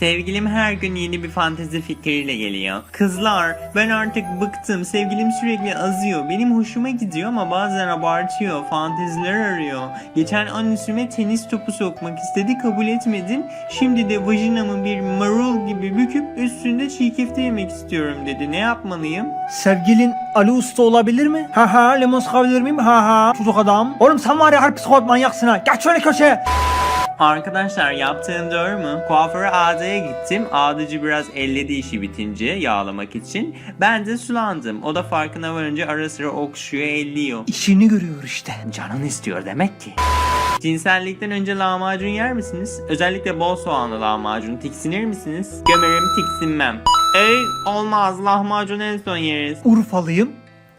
Sevgilim her gün yeni bir fantezi fikriyle geliyor. Kızlar ben artık bıktım. Sevgilim sürekli azıyor. Benim hoşuma gidiyor ama bazen abartıyor. Fanteziler arıyor. Geçen an üstüme tenis topu sokmak istedi kabul etmedin. Şimdi de vajinamı bir marul gibi büküp üstünde çiğ köfte yemek istiyorum dedi. Ne yapmalıyım? Sevgilin Ali Usta olabilir mi? Ha ha limon sıkabilir miyim? Ha ha çocuk adam. Oğlum sen var ya harbi psikopat manyaksın ha. Geç şöyle köşeye. Arkadaşlar yaptığım doğru mu? Kuaföre Ağda'ya gittim. Ağdacı biraz elledi işi bitince yağlamak için. Ben de sulandım. O da farkına varınca ara sıra okşuyor, elliyor. İşini görüyor işte. Canın istiyor demek ki. Cinsellikten önce lahmacun yer misiniz? Özellikle bol soğanlı lahmacun. Tiksinir misiniz? Gömerim tiksinmem. Ey olmaz lahmacun en son yeriz. Urfalıyım.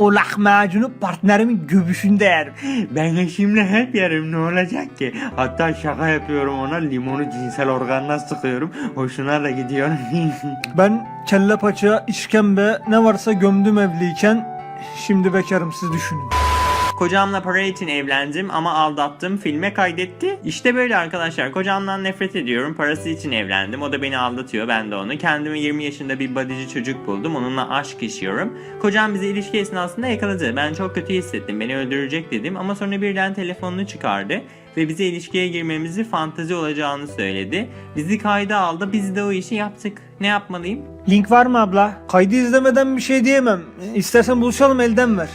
O lahmacunu partnerimin göbüşünde yerim. Ben şimdi hep yerim ne olacak ki? Hatta şaka yapıyorum ona limonu cinsel organına sıkıyorum. Hoşuna da gidiyor. Ben kelle paça, işkembe ne varsa gömdüm evliyken. Şimdi bekarım siz düşünün. Kocamla para için evlendim ama aldattım filme kaydetti. İşte böyle arkadaşlar kocamdan nefret ediyorum parası için evlendim o da beni aldatıyor ben de onu. Kendime 20 yaşında bir badici çocuk buldum onunla aşk yaşıyorum. Kocam bizi ilişki esnasında yakaladı ben çok kötü hissettim beni öldürecek dedim ama sonra birden telefonunu çıkardı ve bize ilişkiye girmemizi fantazi olacağını söyledi. Bizi kayda aldı biz de o işi yaptık. Ne yapmalıyım? Link var mı abla? Kaydı izlemeden bir şey diyemem. İstersen buluşalım elden ver.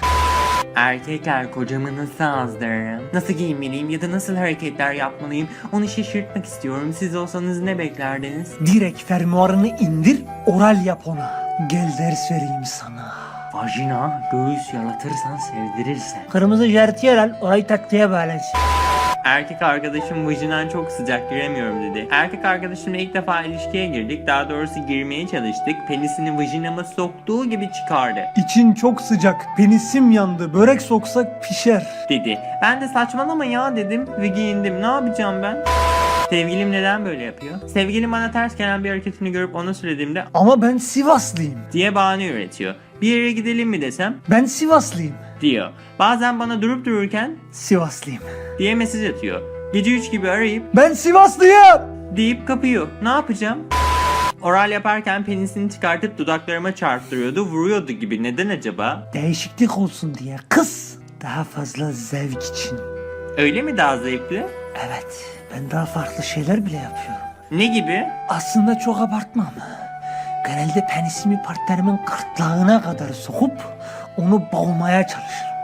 Erkekler kocamı nasıl azdırırım? Nasıl giyinmeliyim ya da nasıl hareketler yapmalıyım? Onu şaşırtmak istiyorum. Siz olsanız ne beklerdiniz? Direkt fermuarını indir, oral yap ona. Gel ders vereyim sana. Vajina, göğüs yalatırsan sevdirirsen. Kırmızı jertiyer al, orayı taktiğe bağlansın. Erkek arkadaşım vajinan çok sıcak giremiyorum dedi. Erkek arkadaşımla ilk defa ilişkiye girdik. Daha doğrusu girmeye çalıştık. Penisini vajinama soktuğu gibi çıkardı. İçin çok sıcak, penisim yandı, börek soksak pişer. dedi. Ben de saçmalama ya dedim ve giyindim. Ne yapacağım ben? Sevgilim neden böyle yapıyor? Sevgilim bana ters gelen bir hareketini görüp ona söylediğimde Ama ben Sivaslıyım. diye bahane üretiyor. Bir yere gidelim mi desem Ben Sivaslıyım. Diyor. Bazen bana durup dururken Sivaslıyım. diye mesaj atıyor. Gece 3 gibi arayıp Ben Sivaslıyım. deyip kapıyor. Ne yapacağım? Oral yaparken penisini çıkartıp dudaklarıma çarptırıyordu, vuruyordu gibi. Neden acaba? Değişiklik olsun diye kız. Daha fazla zevk için. Öyle mi daha zevkli? Evet, ben daha farklı şeyler bile yapıyorum. Ne gibi? Aslında çok abartmam. Genelde penisimi partnerimin gırtlağına kadar sokup onu boğmaya çalışırım.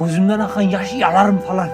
Gözümden akan yaşı yalarım falan.